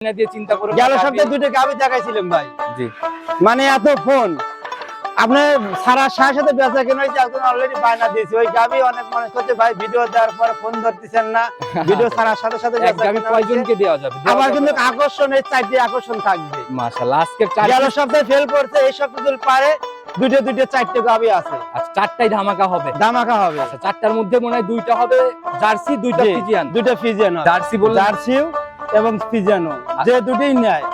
না দিয়ে চিন্তা করে গেল সপ্তাহে দুটো গাবি দেখাইছিলাম ভাই। জি। মানে এত ফোন। আপনার সারা সাথে সাথে বেচা কেন হয়েছে একজন অলরেডি বায়না দিয়েছে। ওই গাবি অনেক মানুষ করছে ভাই ভিডিও দেওয়ার পরে ফোন ধরতেছেন না। ভিডিও ছাড়ার সাথে সাথে গাবি কয়জনকে দেওয়া যাবে? আবার কিন্তু আকর্ষণ এই চারটি আকর্ষণ থাকবে। মাশাআল্লাহ চার গেল সপ্তাহে ফেল করছে এই সপ্তাহে পারে দুটো দুটো চারটে গাবি আছে। আচ্ছা চারটাই ধামাকা হবে। দামাকা হবে। আচ্ছা চারটার মধ্যে মনে হয় দুইটা হবে জার্সি দুইটা ফিজিয়ান। দুটো ফিজিয়ান জার্সি বললে জার্সিও এবং ফিজিয়ানো যে দুটোই নেয়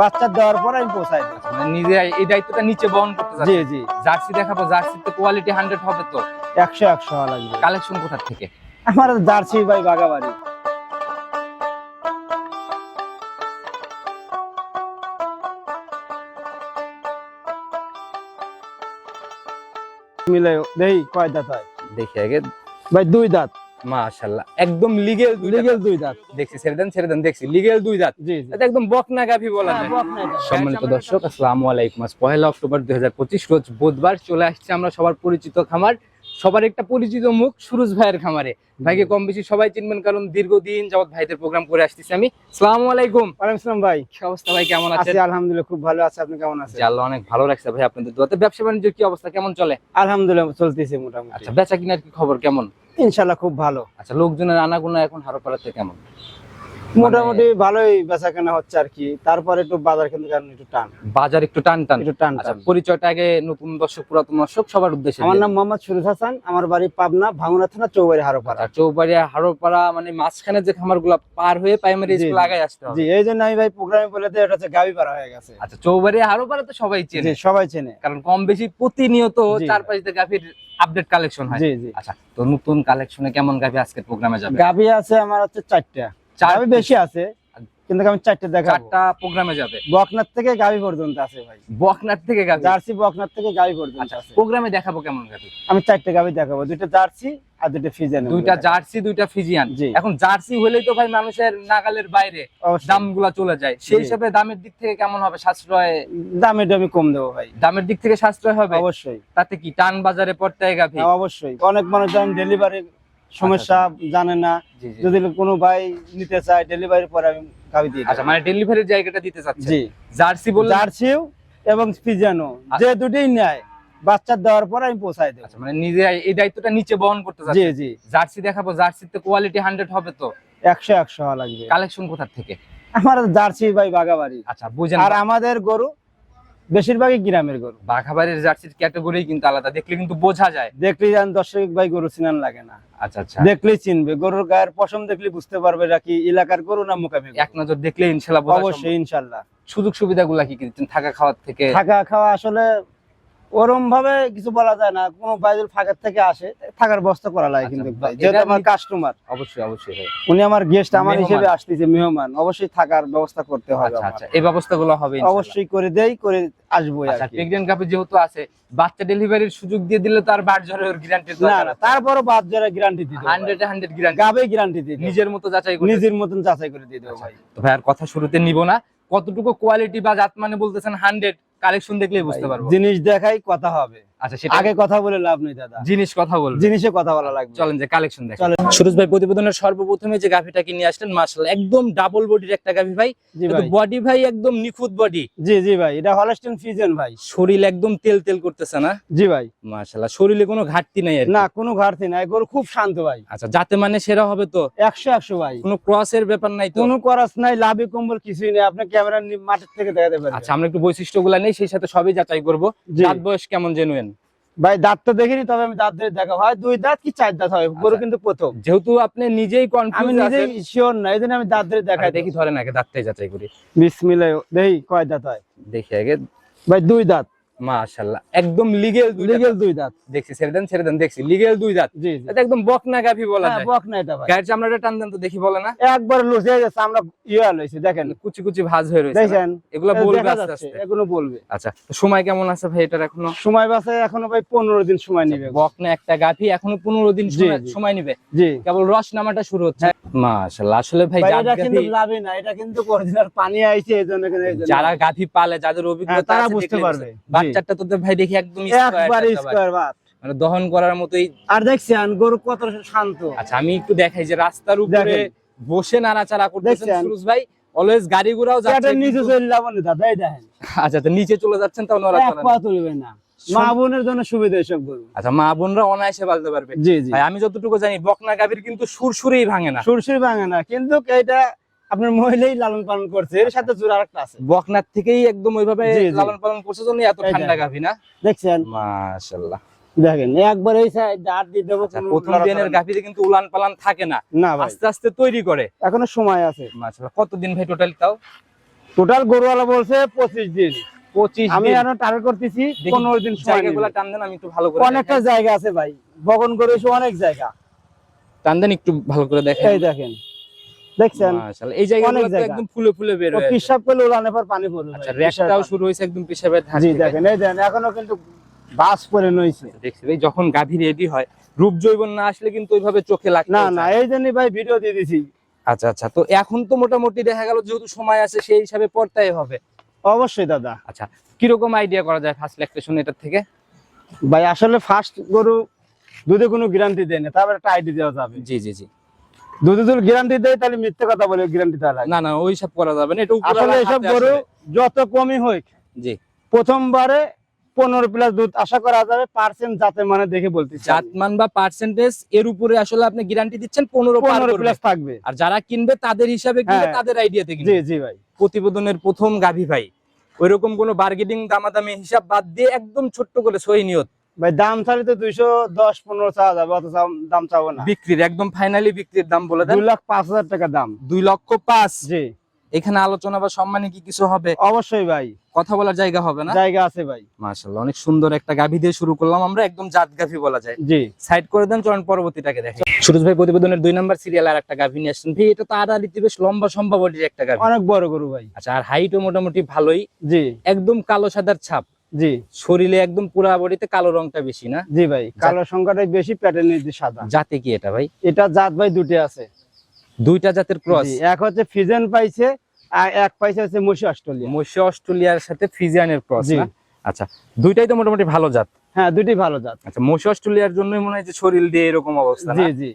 বাচ্চা দেওয়ার পর আমি পৌঁছাই দিই মানে নিজে এই দায়িত্বটা নিচে বহন করতে জি জি। জার্সি দেখাবো জার্সিতে কোয়ালিটি হান্ড্রেড হবে তো। একশো একশো লাগবে। কালেকশন কোথা থেকে? আমার জার্সি ভাই বাগাবাড়ি মিলে দেই কয় দাঁত হয়? দেখি আগে। ভাই দুই দাঁত। মাশাআল্লাহ একদম লিগেল লিগেল দুই দাঁত দেখছি ছেড়ে দেন ছেড়ে দেন দেখছি লিগেল দুই দাঁত জি জি। একদম বকনা গাভি বলা হ্যাঁ, যায়। বক নাই দাঁত। সম্মানিত দর্শক আসসালামু আলাইকুম। আজ পহেলা অক্টোবর দুই রোজ বুধবার চলে আসছে আমরা সবার পরিচিত খামার। সবার একটা পরিচিত মুখ সুরজ ভাইয়ের খামারে। ভাইকে কম বেশি সবাই চিনবেন কারণ দীর্ঘদিন যাবত ভাইদের প্রোগ্রাম করে আসতেছি আমি। সালামু আলাইকুম। ওয়ালাইকুম ভাই। কি অবস্থা ভাই কেমন আছেন? আছি আলহামদুলিল্লাহ খুব ভালো আছে। আপনি কেমন আছেন? আল্লাহ অনেক ভালো রাখছে ভাই আপনাদের দোয়াতে। ব্যবসা বাণিজ্যের কি অবস্থা কেমন চলে? আলহামদুলিল্লাহ চলতেছে মোটামুটি। আচ্ছা বেচা কিনার কি খবর কেমন? ইনশাল্লাহ খুব ভালো। আচ্ছা লোকজনের আনাগোনা এখন হারোপাড়াতে কেমন? মোটামুটি ভালোই বেচা কেনা হচ্ছে আর কি। তারপরে একটু বাজার কিন্তু কারণ একটু টান। বাজার একটু টান টান? একটু টান আচ্ছা টান। পরিচয়টা আগে নতুন দর্শক পুরাতন দর্শক সবার উদ্দেশ্যে আমার নাম মোহাম্মদ সুরজ হাসান আমার বাড়ি পাবনা ভাঙুনা থানা চৌবাড়ি হারোপাড়া। চৌবাড়িয়া হারোপাড়া মানে মাঝখানে যে খামার পার হয়ে প্রাইমারি স্কুল। আগে আসতে হবে। জি এই জন্য আমি ভাই প্রোগ্রামে বলে দিই এটা হচ্ছে গাবি পাড়া হয়ে গেছে। আচ্ছা চৌবাড়িয়া হারোপাড়া তো সবাই চেনে। সবাই চেনে। কারণ কম বেশি প্রতিনিয়ত। চার পাঁচ গাভীর আপডেট কালেকশন হয়। জি জি। আচ্ছা তো নতুন কালেকশনে কেমন গাভী আজকে প্রোগ্রামে যাবে? গাবি আছে আমার হচ্ছে চারটা। চার গাবি বেশি আছে। কিন্তু আমি চারটে দেখাবো। চারটা প্রোগ্রামে যাবে। বকনাথ থেকে গাবি পর্যন্ত আছে ভাই। বকনার থেকে গাভী? জার্সি বকনাথ থেকে গাবি পর্যন্ত আচ্ছা আছে। প্রোগ্রামে দেখাবো কেমন গাভী? আমি চারটে গাবি দেখাবো দুটো জার্সি আর দুটো ফিজিয়ান দুইটা জার্সি দুইটা ফিজিয়ান। এখন জার্সি হলেই তো ভাই মানুষের নাগালের বাইরে দামগুলা চলে যায়। সেই। হিসাবে দামের দিক থেকে কেমন হবে? সাশ্রয় দামে দামে কম দেবো ভাই। দামের দিক থেকে সাশ্রয় হবে? অবশ্যই। তাতে কি টান বাজারে পড়তে গাভী? হ্যাঁ, অবশ্যই। অনেক মানুষ যেমন ডেলিভারি সমস্যা জানে না। যদি কোনো ভাই নিতে চায় ডেলিভারি পরে আমি গাবি দিয়ে আচ্ছা মানে ডেলিভারির জায়গাটা দিতে চাচ্ছেন। জি। জার্সি জার্সিও এবং আচ্ছা। যে দুটোই নেয় বাচ্চা দেওয়ার পর আমি পৌঁছাই দেব। আচ্ছা মানে নিজে এই দায়িত্বটা নিচে বহন করতে জি চাচ্ছে জি। জার্সি দেখাবো জার্সিতে কোয়ালিটি হান্ড্রেড হবে তো? একশো একশো হওয়া লাগবে। কালেকশন কোথা থেকে? আমার জার্সি ভাই বাগাবাড়ি আচ্ছা বুঝেন আর আমাদের গরু বেশিরভাগই গ্রামের গরু। বাঘাবাড়ির জার্সির ক্যাটাগরি কিন্তু আলাদা। দেখলে কিন্তু বোঝা যায়। দেখলেই জান দর্শক ভাই গরু চিনান লাগে না। আচ্ছা আচ্ছা। দেখলেই চিনবে। গরুর গায়ের পশম দেখলে বুঝতে পারবে নাকি এলাকার গরু না মোকাবিল এক নজর দেখলে ইনশাল্লাহ অবশ্যই ইনশাল্লাহ। সুযোগ সুবিধাগুলা কি কি থাকা খাওয়ার থেকে থাকা খাওয়া আসলে ওরম ভাবে কিছু বলা যায় না কোনো বাইরের ফাঁকের থেকে আসে থাকার ব্যবস্থা করা লাগে আচ্ছা, কিন্তু। যেহেতু আমার কাস্টমার অবশ্যই অবশ্যই উনি আমার গেস্ট আমার হিসেবে আসতেছে মেহমান। অবশ্যই থাকার ব্যবস্থা করতে হবে আচ্ছা আচ্ছা এই ব্যবস্থাগুলো হবে অবশ্যই করে দেই করে আসব আচ্ছা প্রেগনেন্ট কাপে যেহেতু আছে বাচ্চা ডেলিভারির সুযোগ দিয়ে দিলে তো আর বার জ্বরের গ্যারান্টি না না তারপরও বাদ যারা গ্যারান্টি দিতে হান্ড্রেড হান্ড্রেড গ্যারান্টি গাবে গ্যারান্টি দিতে নিজের মতো যাচাই করে। নিজের মতন যাচাই করে দিয়ে দেবো ভাই। তো ভাই আর কথা শুরুতে নিব না। কতটুকু কোয়ালিটি বা জাত মানে বলতেছেন হান্ড্রেড কালেকশন দেখলেই বুঝতে পারব। জিনিস দেখাই কথা হবে। আচ্ছা সেটা আগে কথা বলে লাভ নেই দাদা। জিনিস কথা বলব। জিনিসে কথা বলা লাগবে। চলেন যে কালেকশন দেখেন সুরজ ভাই প্রতিবেদনের সর্বপ্রথমে যে গাভিটাকে নিয়ে আসলেন মার্শাল্লাহ একদম ডাবল বডির একটা গাভি ভাই। বডি ভাই। একদম নিখুঁত বডি জি জি ভাই এটা হলস্টেন ফিজেন ভাই। শরীর একদম তেল তেল করতেছে না? জি ভাই। মার্শাল্লাহ শরীরে কোনো ঘাটতি নাই আর না কোনো ঘাটতি নাই গরু খুব শান্ত ভাই। আচ্ছা যাতে মানে সেরা হবে তো? একশো একশো ভাই। কোনো ক্রসের ব্যাপার নাই তো? কোনো ক্রস নাই লাভি কম্বল কিছুই নেই আপনি ক্যামেরা মাঠের থেকে দেখাতে পারবেন। আচ্ছা আমরা একটু বৈশিষ্ট্যগুলা নেই সেই সাথে সবই যাচাই করব। দাঁত বয়স কেমন জেনুয়েন ভাই দাঁত তো দেখিনি তবে আমি দাঁত ধরে দেখা হয় দুই দাঁত কি চার দাঁত হয় গরু আচ্ছা। কিন্তু প্রথম। যেহেতু আপনি নিজেই আমি নিজেই শিওর না এই আমি দাঁত ধরে দেখাই দেখি দেখি ধরেন আগে দাঁতটাই যাচাই করি। বিসমিল্লাহ দেখি কয় দাঁত হয়। দেখি আগে। ভাই দুই দাঁত। মাশাআল্লাহ একদম লিগেল লিগেল দুই দাঁত। দেখছি ছেড়ে দেন ছেড়ে দেন দেখছি লিগেল দুই দাঁত। জি জি। এটা একদম বকনা গাভি বলা হ্যাঁ, যায়। বক এটা ভাই। গায়ের চামড়াটা টান দেন তো দেখি বলে না। একবার লুচে গেছে আমরা ইয়া লইছি দেখেন। কুচি কুচি ভাঁজ হয়ে রয়েছে দেখেন এগুলো বলবে আস্তে আস্তে। এগুলো বলবে। আচ্ছা সময় কেমন আছে ভাই এটার এখনও? সময় বাসে এখনও ভাই পনেরো দিন সময় নিবে। বকনা একটা গাভি এখনও পনেরো দিন সময়- নিবে। জি। কেবল রস নামাটা শুরু হচ্ছে। মাশাআল্লাহ আসলে ভাই এটা কিন্তু না এটা কিন্তু অরিজিনাল পানি আইছে যারা গাভি পালে যাদের অভিজ্ঞতা তারা বুঝতে পারবে। বাচ্চাটা তো ভাই দেখি একদম একবার। মানে দহন করার মতোই আর দেখছেন গরু কত শান্ত। আচ্ছা আমি একটু দেখাই যে রাস্তার উপরে বসে নাড়াচাড়া করতেছেন? সুরজ ভাই। অলওয়েজ গাড়ি ঘোড়াও যাচ্ছে নিচে চলে যাব না দাদা দেখেন। আচ্ছা তো নিচে চলে যাচ্ছেন তাও নড়া এক পা তুলবে না। মা বোনের জন্য সুবিধা এসব গরু। আচ্ছা মা বোনরা অনায়াসে পালতে পারবে। জি জি। ভাই আমি যতটুকু জানি বকনা গাভীর কিন্তু সুরসুরেই ভাঙে না। সুরসুরি ভাঙে না কিন্তু এটা আপনার মহিলাই লালন পালন করছে এর সাথে জোর আরেকটা আছে। বকনার থেকেই একদম ওইভাবে। লালন পালন করছে জন্য এত ঠান্ডা। গাভী না? দেখছেন? মাশাআল্লাহ দেখেন একবার এই দাঁত দিয়ে দেবো আচ্ছা প্রথম দিনের গাভীতে কিন্তু উলান পালান থাকে না। না আস্তে আস্তে তৈরি করে। এখনও সময় আছে। মাশাআল্লাহ কতদিন ভাই টোটাল তাও? টোটাল গরুওয়ালা বলছে পঁচিশ দিন। পঁচিশ আমি দিন। এখন টার্গেট করতেছি দেখি পনেরো দিন সময় জায়গাগুলো টান দেন আমি একটু ভালো করে অনেকটা জায়গা আছে ভাই বগন এসে অনেক জায়গা। টান দেন একটু ভালো করে দেখেন এই দেখেন। দেখছেন? এই জায়গাগুলো অনেক তো জায়গা। একদম ফুলে ফুলে বের করলে পর পানি পড়বে আচ্ছা র্যাকটাও শুরু হয়েছে একদম পেশাবের ধার জি দেখেন এই দেখেন এখনও কিন্তু বাস পরে নইছে। যখন গাভী রেডি হয় রূপ জৈবন না আসলে কিন্তু ওইভাবে চোখে লাগবে না না এই জন্যই ভাই ভিডিও দিয়ে দিছি। আচ্ছা আচ্ছা তো এখন তো মোটামুটি দেখা গেল যেহেতু সময় আছে সেই হিসাবে পড়তাই হবে। অবশ্যই দাদা। আচ্ছা কীরকম আইডিয়া করা যায় ফার্স্ট ল্যাকটেশন এটার থেকে? ভাই আসলে ফার্স্ট গরু দুধে কোনো গ্যারান্টি দেয় না তারপর একটা আইডি দেওয়া যাবে। জি জি জি। দুধে যদি গ্যারান্টি দেয় তাহলে মিথ্যে কথা বলে গ্যারান্টি লাগে। না না ওই সব করা যাবে না এটা আসলে এসব গরু যত কমই হোক জি। প্রথমবারে পনেরো প্লাস দুধ আশা করা যাবে পার্সেন্ট জাতে মানে দেখে বলতে জাতমান বা পার্সেন্টেজ এর উপরে আসলে আপনি গ্যারান্টি দিচ্ছেন পনেরো পনেরো প্লাস থাকবে। আর যারা কিনবে তাদের হিসাবে কিনবে হ্যাঁ। তাদের আইডিয়াতে জি জি ভাই। প্রতিবেদনের প্রথম গাভী ভাই। ওইরকম কোনো বার্গেনিং দামাদামি হিসাব বাদ দিয়ে একদম ছোট্ট করে সই নিয়ত। ভাই দাম চাইলে তো দুইশো দশ পনেরো চাওয়া যাবে অত দাম চাবো না। বিক্রির একদম ফাইনালি বিক্রির দাম বলে দুই লাখ পাঁচ হাজার টাকা দাম। দুই লক্ষ পাঁচ। জি। এখানে আলোচনা বা সম্মানে কি কিছু হবে? অবশ্যই ভাই। কথা বলার জায়গা হবে না? জায়গা আছে ভাই। মাশাআল্লাহ অনেক সুন্দর একটা গাভী দিয়ে শুরু করলাম আমরা একদম জাত গাভী বলা যায়। জি। সাইড করে দেন চরণ পরবর্তীটাকে দেখেন সুরজ ভাই প্রতিবেদনের দুই নাম্বার সিরিয়াল আর একটা গাভী নিয়ে আসছেন। ভাই এটা তো আড়াআড়িতে বেশ লম্বা সম্ভাবটির একটা গাভী। অনেক বড় গরু ভাই। আচ্ছা আর হাইটও মোটামুটি ভালোই। জি। একদম কালো সাদার ছাপ। জি। শরীরে একদম পুরা বডিতে কালো রংটা বেশি না? জি ভাই কালো সংখ্যাটাই বেশি প্যাটের নির্দি সাদা। জাতে কি এটা ভাই? এটা জাত ভাই দুটি আছে। দুইটা জাতের ক্রস এক হচ্ছে ফিজেন পাইছে আর এক পাইছে হচ্ছে মুশি অস্ট্রেলিয়া। মসি অস্ট্রেলিয়ার সাথে ফিজিয়ানের ক্রস। না? আচ্ছা দুইটাই তো মোটামুটি ভালো জাত? হ্যাঁ দুটি ভালো জাত। আচ্ছা মসি অস্ট্রেলিয়ার জন্যই মনে হয় যে শরীর দিয়ে এরকম অবস্থা জি জি।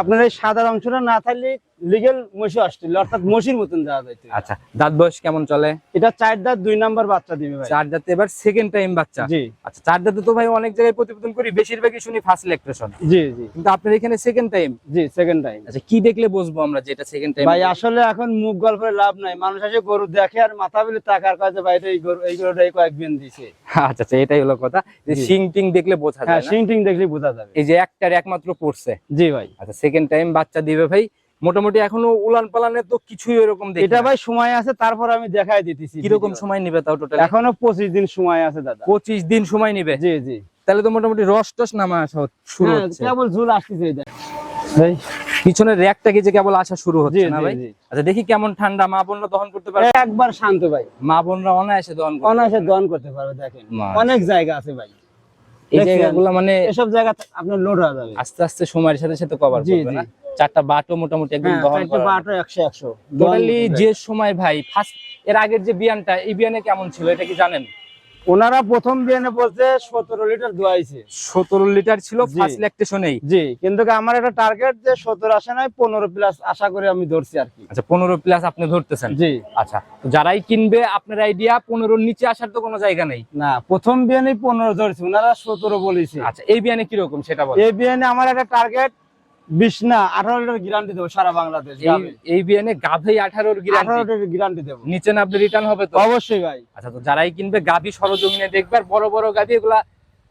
আপনার এই সাদা অংশটা না থাকলে লিগেল মুশি অস্ট্রেলিয়া অর্থাৎ মসির মতন দেওয়া যাইতে। আচ্ছা দাঁত বয়স কেমন চলে? এটা চার দাঁত দুই নাম্বার বাচ্চা দিবে ভাই। চার দাঁতে এবার সেকেন্ড টাইম বাচ্চা। জি। আচ্ছা চার দাঁতে তো ভাই অনেক জায়গায় প্রতিবেদন করি বেশিরভাগই শুনি ফার্স্ট ইলেকট্রেশন জি জি। কিন্তু আপনার এখানে সেকেন্ড টাইম জি সেকেন্ড টাইম আচ্ছা কি দেখলে বুঝব আমরা যে এটা সেকেন্ড টাইম ভাই আসলে এখন মুখ গল্পের লাভ নাই। মানুষ এসে গরু দেখে আর মাথা বিলে টাকার কাছে ভাই এই গরু এই গরুটা এই কয়েকদিন দিছে। আচ্ছা আচ্ছা এটাই হলো কথা। যে সিং টিং দেখলে বোঝা হ্যাঁ যায় না। সিং টিং দেখলে বোঝা যাবে। এই যে একটার একমাত্র পড়ছে। জি ভাই। আচ্ছা সেকেন্ড টাইম বাচ্চা দিবে ভাই। মোটামুটি এখনও উলান পালানে তো কিছুই এরকম এটা ভাই সময় আছে তারপর আমি দেখাই দিতেছি কীরকম সময় নিবে তাও টোটাল এখনও পঁচিশ দিন সময় আছে দাদা। পঁচিশ দিন সময় নিবে? জি জি। তাহলে তো মোটামুটি রস টস নামা আসা হচ্ছে- শুরু হ্যাঁ, হচ্ছে। কেবল ঝুল আসতেছে ভাই পিছনের র্যাকটা কি যে কেবল আসা শুরু হচ্ছে না ভাই? আচ্ছা দেখি কেমন ঠান্ডা মা বোনরা দহন করতে পারে একবার শান্ত ভাই। মা বোনরা অনায়াসে দহন অনায়াসে দহন করতে পারবে দেখেন। অনেক জায়গা আছে ভাই। এই জায়গাগুলো মানে এসব জায়গা আপনার লোড হয়ে যাবে। আস্তে আস্তে সময়ের সাথে সাথে কভার করবে না? চারটা বাটও মোটামুটি একদম হ্যাঁ চারটে করা। বারোটা একশো একশো। টোটালি যে সময় ভাই ফার্স্ট এর আগের যে বিয়ানটা এই বিয়ানে কেমন ছিল এটা কি জানেন? ওনারা প্রথম বিয়ানে বলছে সতেরো লিটার দোয়াইছে সতেরো লিটার ছিল। ফার্স্ট ল্যাকটেশনেই জি কিন্তু আমার একটা টার্গেট যে সতেরো আসে নাই পনেরো প্লাস আশা করে আমি ধরছি আর কি। আচ্ছা পনেরো প্লাস আপনি ধরতেছেন। জি। আচ্ছা তো যারাই কিনবে আপনার আইডিয়া পনেরোর নিচে আসার তো কোনো জায়গা নেই। না প্রথম বিয়ানে পনেরো ধরছি ওনারা সতেরো বলেছে। আচ্ছা এই বিয়ানে কীরকম সেটা বল এই বিয়ানে আমার একটা টার্গেট বিশ না আঠারোটার গ্যারান্টি দেবো সারা বাংলাদেশ এই- এই বিয়ানে গাভী আঠারোর আঠারো গ্যারান্টি গ্যারান্টি দেবো। নিচে না আপনি রিটার্ন হবে তো? অবশ্যই ভাই। আচ্ছা তো যারাই কিনবে গাভী সরজমিনে দেখবে আর বড় বড় গাভী এগুলা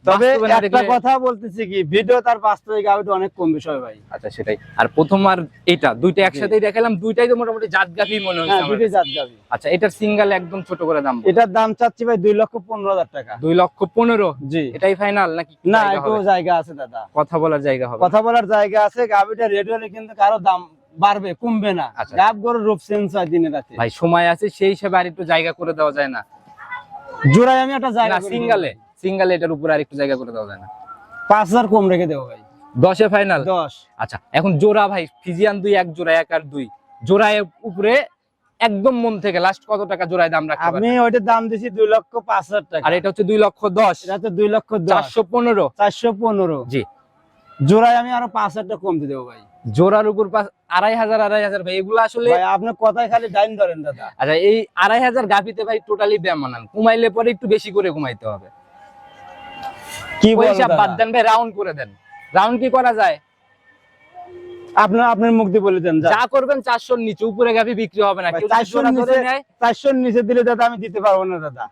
তবে একটা কথা বলতেছি কি ভিডিও তার বাস্তবিক গাড়িটা অনেক কম বিষয় ভাই। আচ্ছা সেটাই। আর প্রথম আর এটা দুইটা একসাথেই দেখালাম দুইটাই তো মোটামুটি জাত গাভী মনে হ্যাঁ হচ্ছে আমার। দুটি জাত গাবি আচ্ছা এটার সিঙ্গেল একদম ছোট করে দাম এটার দাম চাচ্ছি ভাই দুই লক্ষ পনেরো হাজার টাকা। দুই লক্ষ পনেরো? জি। এটাই ফাইনাল নাকি না জায়গা একটু জায়গা আছে দাদা। কথা বলার জায়গা হবে। কথা বলার জায়গা আছে গাবিটা রেডি হলে কিন্তু কারও দাম বাড়বে কমবে না। আচ্ছা। গাব গরুর রূপ চেঞ্জ হয় দিনে রাতে। ভাই সময় আছে সেই হিসাবে আর একটু জায়গা করে দেওয়া যায় না। জোড়ায় আমি একটা জায়গা সিঙ্গালে সিঙ্গালে এটার উপরে আর একটু জায়গা করে দেওয়া যায় না। পাঁচ হাজার কম রেখে দেবো ভাই। দশে ফাইনাল দশ। আচ্ছা এখন জোড়া ভাই ফিজিয়ান দুই এক জোড়া এক আর দুই। জোড়ায় উপরে একদম মন থেকে লাস্ট কত টাকা জোড়ায় দাম রাখতে আমি? ওইটার দাম দিছি দুই লক্ষ পাঁচ হাজার টাকা। আর এটা হচ্ছে দুই লক্ষ দশ। এটা তো দুই লক্ষ চারশো পনেরো। চারশো পনেরো। জি। জোড়ায় আমি আরও পাঁচ হাজার টাকা কমতে দেবো ভাই। জোড়ার উপর পাঁচ- আড়াই হাজার আড়াই হাজার ভাই এগুলো আসলে ভাই আপনি কথায় খালি ডাইন ধরেন দাদা। আচ্ছা এই আড়াই হাজার গাফিতে ভাই টোটালি ব্যায়াম মানান কমাইলে পরে একটু বেশি করে ঘুমাইতে হবে। কি হিসাব বাদ দেন ভাই রাউন্ড করে দেন। রাউন্ড কি করা যায়? আপনার আপনার মুক্তি দিয়ে বলে দেন যা। করবেন চারশোর নিচে উপরে গাভি বিক্রি হবে না। 400 নিচে- চারশোর নিচে দিলে দাদা আমি দিতে পারব না দাদা।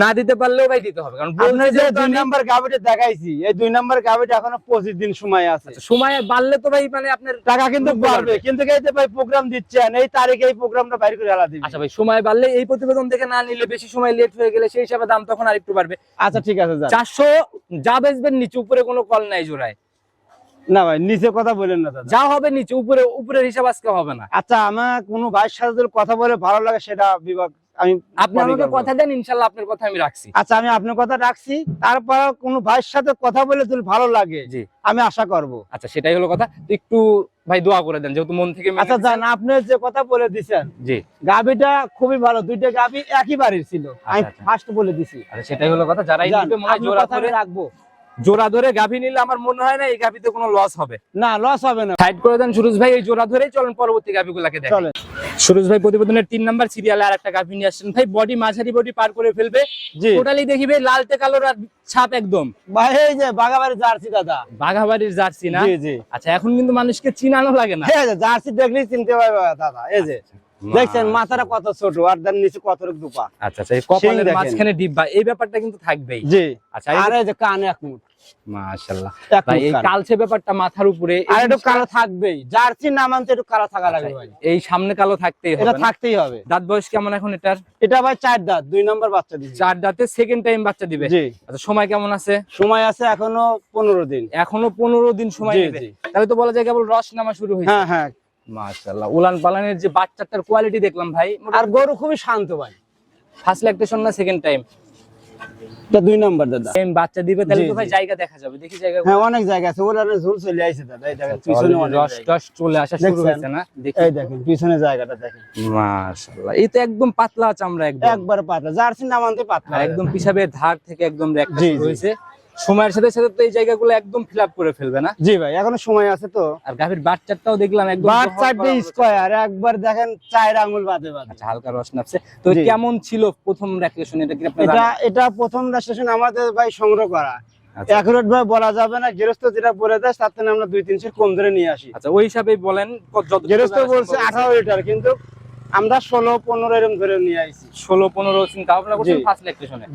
না দিতে পারলেও ভাই দিতে হবে কারণ যে দুই নাম্বার গাবিটা দেখাইছি এই দুই নাম্বার গাবিটা এখনও পঁচিশ দিন সময় আছে। সময় বাড়লে তো ভাই মানে আপনার টাকা কিন্তু বাড়বে কিন্তু এই ভাই প্রোগ্রাম দিচ্ছেন এই তারিখে এই প্রোগ্রামটা বাইরে করে আলা দিবি আচ্ছা ভাই সময় বাড়লে এই প্রতিবেদন দেখে না নিলে বেশি সময় লেট হয়ে গেলে সেই হিসাবে দাম তখন আরেকটু বাড়বে। আচ্ছা ঠিক আছে। চারশো যা বেচবেন নিচে উপরে কোনো কল নাই জোড়ায়। না ভাই নিচে কথা বলেন না দাদা। যা হবে নিচে উপরে উপরের হিসাব আজকে হবে না। আচ্ছা আমার কোনো ভাইয়ের সাথে কথা বলে ভালো লাগে সেটা বিভাগ আমি আপনি আমাকে করব। কথা দেন ইনশাল্লাহ আপনার কথা আমি রাখছি। আচ্ছা আমি আপনার কথা রাখছি। তারপর কোনো ভাইয়ের সাথে কথা বলে যদি ভালো লাগে জি। আমি আশা করব। আচ্ছা সেটাই হলো কথা। একটু ভাই দোয়া করে দেন যেহেতু মন থেকে আচ্ছা জান আপনি যে কথা বলে দিছেন জি। গাবিটা খুবই ভালো দুইটা গাবি একই বাড়ির ছিল। আমি আচ্ছা, আচ্ছা। ফার্স্ট বলে দিছি। আচ্ছা সেটাই হলো কথা। যারাই মনে জোড়া কথা রাখব। জোড়া ধরে গাভী নিলে আমার মনে হয় না এই গাভীতে কোনো লস হবে। না লস হবে না। সাইড করে দেন সুরজ ভাই এই জোড়া ধরেই চলেন পরবর্তী গাভীগুলাকে দেখেন। সুরজ ভাই প্রতিবেদনের তিন নাম্বার সিরিয়ালে আর একটা গাভী নিয়ে আসছেন। ভাই বডি মাঝারি বডি পার করে ফেলবে। জি। টোটালি দেখিবে লালটে কালোর আর ছাপ একদম। ভাই এই যে বাগাবাড়ি জার্সি দাদা। বাঘাবাড়ির জার্সি না? জি জি। আচ্ছা এখন কিন্তু মানুষকে চিনানো লাগে না। এই যে জার্সি দেখলেই চিনতে পারবে দাদা। এই যে। দেখছেন মাথাটা কত ছোট আর তার নিচে কত দুপা। আচ্ছা আচ্ছা কপালের মাঝখানে ডিব্বা এই ব্যাপারটা কিন্তু থাকবেই। জি। আচ্ছা আর এই যে কানে এক মুঠ। মাশাআল্লাহ। ভাই এই ব্যাপারটা মাথার উপরে আর একটু কালো থাকবেই। জার্সি না মানতে একটু কালো থাকা লাগবে ভাই। এই সামনে কালো থাকতেই হবে না? থাকতেই হবে। দাঁত বয়স কেমন এখন এটার? এটা ভাই চার দাঁত দুই নম্বর বাচ্চা দিচ্ছে চার দাঁতে সেকেন্ড টাইম বাচ্চা দিবে? জি। আচ্ছা সময় কেমন আছে? সময় আছে এখনও পনেরো দিন। এখনও পনেরো দিন সময় জি। তাহলে তো বলা যায় কেবল রস নামা শুরু হয়েছে। হ্যাঁ হ্যাঁ মাশাআল্লাহ। উলান পালানের যে বাচ্চাটার কোয়ালিটি দেখলাম ভাই আর গরু খুবই শান্ত ভাই। ফার্স্ট ল্যাকটেশন না সেকেন্ড টাইম এটা দুই নম্বর দাদা। সেম বাচ্চা দিবে তাহলে তো ভাই জায়গা দেখা যাবে দেখি জায়গা হ্যাঁ অনেক জায়গা আছে ওরা ঝুল চলে আইছে দাদা এই দেখেন পিছনে অনেক রস টস চলে আসা শুরু? হয়েছে না? দেখি। এই দেখেন পিছনে জায়গাটা দেখেন। মাশাআল্লাহ এই তো একদম পাতলা চামড়া একদম। একবার পাতলা জার্সি না মানতে পাতলা। একদম পিসাবের ধার থেকে একদম শুরু হয়েছে। সময়ের সাথে সাথে তো এই জায়গাগুলো একদম ফিল করে ফেলবে না? জি ভাই এখনও সময় আছে তো। আর গাভীর বাচ্চাটাও দেখলাম একদম স্কয়ার একবার দেখেন চার আঙ্গুল বাদে বাদে। আচ্ছা হালকা রস নামছে তো কেমন ছিল প্রথম রেকলেশন এটা কি আপনারা এটা এটা প্রথম রেজিস্ট্রেশন আমাদের ভাই সংগ্রহ করা। আচ্ছা। ভাবে বলা যাবে না যেটা বলে দেয় তার থেকে আমরা দুই তিন সেট কম ধরে নিয়ে আসি। আচ্ছা ওই হিসাবেই বলেন জানা বলছে আঠারো লিটার কিন্তু আমরা ষোলো পনেরো এরকম ধরে নিয়ে আইছি। ষোলো পনেরো চিন্তা ভাবনা করছেন। ফার্স্ট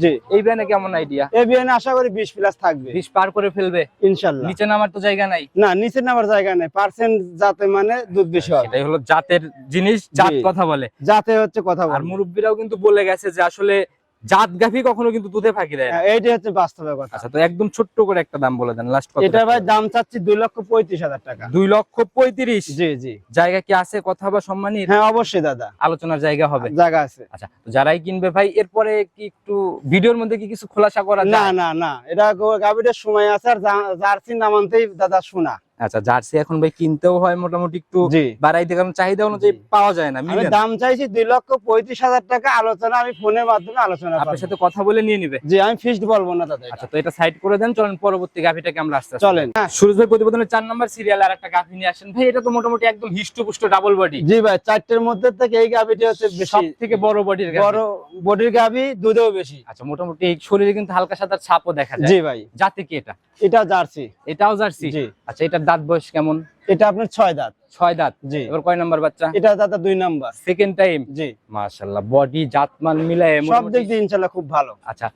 জি। এই ব্যানে কেমন আইডিয়া এই বিয়ানে আশা করি বিশ প্লাস থাকবে। বিশ পার করে ফেলবে? ইনশাল্লাহ। নিচে নামার তো জায়গা নাই? না নিচে নামার জায়গা নাই। পার্সেন্ট যাতে মানে দুধ বেশি হয়। এটাই হলো জাতের জিনিস জাত কথা বলে। জাতে হচ্ছে কথা বলে আর বল। মুরব্বীরাও কিন্তু বলে গেছে যে আসলে জাত গাভী কখনো কিন্তু দুধে ফাঁকি দেয় না। এইটাই হচ্ছে বাস্তবে কথা আচ্ছা তো একদম ছোট্ট করে একটা দাম বলে দেন লাস্ট কত এটা ভাই দাম চাচ্ছি দুই লক্ষ পঁয়ত্রিশ হাজার টাকা। দুই লক্ষ পঁয়ত্রিশ? জি জি। জায়গা কি আছে কথা বা সম্মানী হ্যাঁ অবশ্যই দাদা। আলোচনার জায়গা হবে। জায়গা আছে। আচ্ছা তো যারাই কিনবে ভাই এরপরে কি একটু ভিডিওর মধ্যে কি কিছু খোলাসা করা না না না। এটা গাভীটার সময় আছে আর জার্সি নামানতেই দাদা শোনা। আচ্ছা জার্সি এখন ভাই কিনতেও হয় মোটামুটি একটু বাড়াইতে কারণ চাহিদা অনুযায়ী পাওয়া যায় না আমি দাম চাইছি দুই লক্ষ পঁয়ত্রিশ হাজার টাকা আলোচনা আমি ফোনের মাধ্যমে আলোচনা আপনার সাথে কথা বলে নিয়ে নিবে। জি আমি ফিক্সড বলব না দাদা এটা। আচ্ছা তো এটা সাইড করে দেন চলেন পরবর্তী গাভিটাকে আমরা আসতে চলেন। হ্যাঁ। সুরজ ভাই প্রতিবেদনের চার নম্বর সিরিয়াল আর একটা গাভি নিয়ে আসেন। ভাই এটা তো মোটামুটি একদম হিষ্টপুষ্ট ডাবল বডি জি ভাই চারটের মধ্যে থেকে এই গাভীটি হচ্ছে সব থেকে বড় বডির বড় বডির গাভী দুধেও বেশি। আচ্ছা মোটামুটি এই শরীরে কিন্তু হালকা সাদার ছাপও দেখা যায়। জি ভাই। জাতি কি এটা? এটা জার্সি। এটাও জার্সি? জি। আচ্ছা এটার দাঁত বয়স কেমন? এটা আপনার ছয় দাঁত। ছয় দাঁত। জি। এবার কয় নাম্বার বাচ্চা? এটা দাদা দুই নাম্বার। সেকেন্ড টাইম জি। মাশাআল্লাহ বডি জাতমান মিলায় সব দিক দিয়ে ইনশাল্লাহ খুব ভালো। আচ্ছা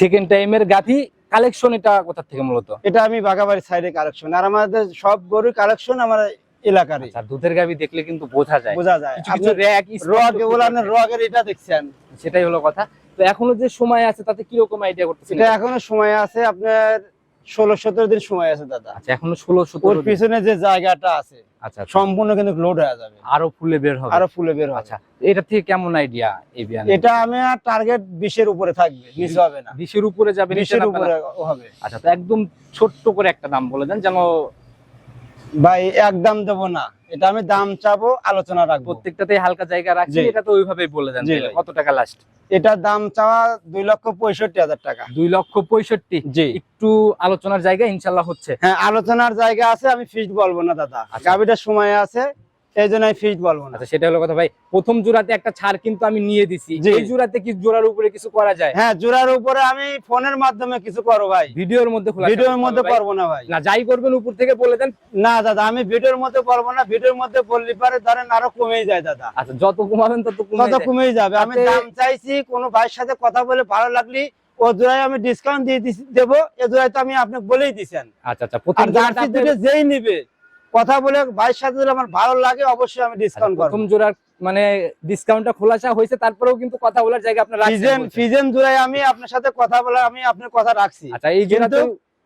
সেকেন্ড টাইমের গাভি কালেকশন এটা কোথা থেকে মূলত? এটা আমি বাগাবাড়ি সাইডে কালেকশন আর আমাদের সব গরুর কালেকশন আমার এলাকারই। আচ্ছা দুধের গাভি দেখলে কিন্তু বোঝা যায়। বোঝা যায়। আপনি র্যাক রগ ওলানের রগের এটা দেখছেন। সেটাই হলো কথা। তো এখনও যে সময় আছে তাতে কীরকম আইডিয়া করতেছেন? এটা এখনও সময় আছে আপনার ষোলো সতেরো দিন সময় আছে দাদা। আচ্ছা এখনও ষোলো সতেরো পিছনে যে জায়গাটা আছে আচ্ছা আচ্ছা। সম্পূর্ণ কিন্তু লোড হয়ে যাবে। আরও ফুলে বের হবে। আরও ফুলে বের হবে। আচ্ছা এটা থেকে কেমন আইডিয়া এটা আমি আর টার্গেট বিশের উপরে থাকবে নিচে হবে না। বিশের উপরে যাবে বিশের উপরে হবে। আচ্ছা তো একদম ছোট্ট করে একটা দাম বলে দেন যেন ভাই একদম দেবো না। এটা আমি দাম চাবো আলোচনা রাখব। প্রত্যেকটাতেই হালকা জায়গা রাখছি এটা তো ওইভাবেই বলে দেন। কত টাকা লাস্ট এটার দাম চাওয়া দুই লক্ষ পঁয়ষট্টি হাজার টাকা। দুই লক্ষ পঁয়ষট্টি? জি। একটু আলোচনার জায়গা ইনশাল্লাহ হচ্ছে। হ্যাঁ আলোচনার জায়গা আছে আমি ফিক্সড বলব না দাদা। গাভীটার গাভিটার সময় আছে এই জন্য আমি ফিক্সড বলব না। আচ্ছা সেটা হলো কথা ভাই প্রথম জোড়াতে একটা ছাড় কিন্তু আমি নিয়ে দিছি। এই জোড়াতে কি জোড়ার উপরে কিছু করা যায়? হ্যাঁ জোড়ার উপরে আমি ফোনের মাধ্যমে কিছু ভাই। ভিডিওর মধ্যে খোলা ভিডিওর মধ্যে পারব না ভাই। না যাই করবেন উপর থেকে বলে দেন। না দাদা আমি ভিডিওর মধ্যে পারব না ভিডিওর মধ্যে বললে পারে ধরেন আরও কমেই যায় দাদা। আচ্ছা যত কমাবেন তত কমে কত কমেই যাবে। আমি দাম চাইছি কোনো ভাইয়ের সাথে কথা বলে ভালো লাগলি ও জোড়ায় আমি ডিসকাউন্ট দিয়ে দেবো এ জোড়ায় তো আমি আপনাকে বলেই দিছেন। আচ্ছা আচ্ছা প্রথম যেই নিবে কথা বলে ভাইয়ের সাথে যদি আমার ভালো লাগে অবশ্যই আমি আচ্ছা, ডিসকাউন্ট করব। প্রথম জোড়ার মানে ডিসকাউন্টটা খোলাসা হয়েছে তারপরেও কিন্তু কথা বলার জায়গা আপনার ফিজেন ফিজেন জোড়ায় আমি আপনার সাথে কথা বলে আমি আপনার কথা রাখছি। আচ্ছা এই জন্য তো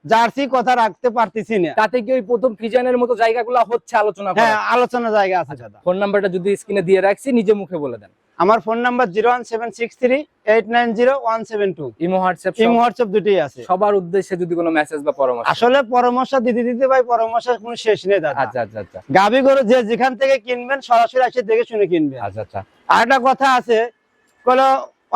জার্সি কথা রাখতে পারতেছি না। তাতে কি ওই প্রথম ফিজানের মতো জায়গাগুলো হচ্ছে আলোচনা করা হ্যাঁ আলোচনা জায়গা আছে দাদা। ফোন নাম্বারটা যদি স্ক্রিনে দিয়ে রাখছি নিজে মুখে বলে দেন। আমার phone number zero one seven six three eight nine zero one seven two. Imo WhatsApp imo WhatsApp দুটোই আছে। সবার উদ্দেশ্যে যদি কোনো মেসেজ বা পরামর্শ। আসলে পরামর্শ দিতে দিতে ভাই পরামর্শের কোনো শেষ নেই দাদা। আচ্ছা আচ্ছা আচ্ছা। গাভী গরু যে যেখান থেকে কিনবেন সরাসরি এসে দেখে শুনে কিনবেন। আচ্ছা আচ্ছা। আর একটা কথা আছে কলো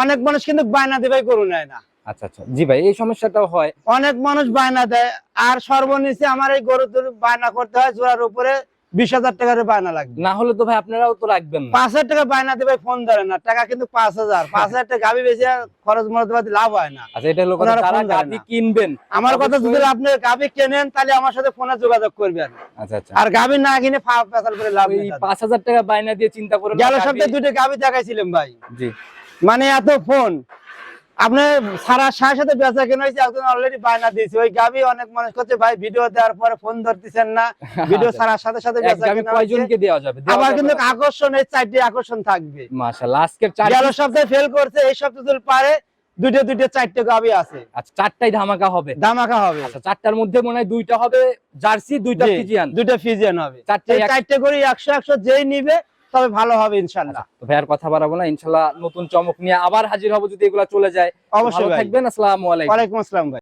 অনেক মানুষ কিন্তু বায়না দেবাই গরু নেয় না। আচ্ছা আচ্ছা। জি ভাই এই সমস্যাটাও হয়। অনেক মানুষ বায়না দেয় আর সর্বনিচে আমার এই গরু বায়না করতে হয় জোড়ার উপরে। বিশ হাজার টাকার বায়না লাগবে। না হলে তো ভাই আপনারাও তো রাখবেন পাঁচ হাজার টাকা বায়না দেবে ফোন ধরে না। টাকা কিন্তু পাঁচ হাজার। পাঁচ হাজার টাকা গাভী বেশি খরচ মরতে লাভ হয় না। আচ্ছা এটা হলো গাভি কিনবেন। আমার কথা যদি আপনি গাভী কেনেন তাহলে আমার সাথে ফোনে যোগাযোগ করবেন। আচ্ছা আচ্ছা। আর গাভী না কিনে পেশাল করে লাভ নেই পাঁচ হাজার টাকা বায়না দিয়ে চিন্তা করে গেল সপ্তাহে দুটো গাভী দেখাইছিলাম ভাই। জি। মানে এত ফোন। আপনি সারা সাথে সাথে বেচা কেন হয়েছে একজন অলরেডি বায়না দিয়েছে। ওই গাভী অনেক মানুষ করছে ভাই ভিডিও দেওয়ার পরে ফোন ধরতেছেন না। ভিডিও ছাড়ার সাথে সাথে। বেচা কেনা কয়জনকে দেওয়া যাবে? আবার কিন্তু আকর্ষণ এই চারটি আকর্ষণ থাকবে। মাশাআল্লাহ আজকের চার গেল সপ্তাহে ফেল করছে এই সপ্তাহে যদি পারে দুইটা দুইটা চারটে গাবি আছে। আচ্ছা চারটাই ধামাকা হবে? ধামাকা হবে। আচ্ছা চারটার মধ্যে মনে হয় দুইটা হবে জার্সি দুইটা ফিজিয়ান। দুটো ফিজিয়ান হবে। চারটে চারটে করে একশো একশো যেই নিবে তবে ভালো হবে ইনশাল্লাহ। তো ভাইয়ার কথা বাড়াবো না ইনশাল্লাহ নতুন চমক নিয়ে আবার হাজির হব যদি এগুলা চলে যায়। অবশ্যই ভাই। থাকবেন আসসালামু আলাইকুম। আসসালাম ভাই।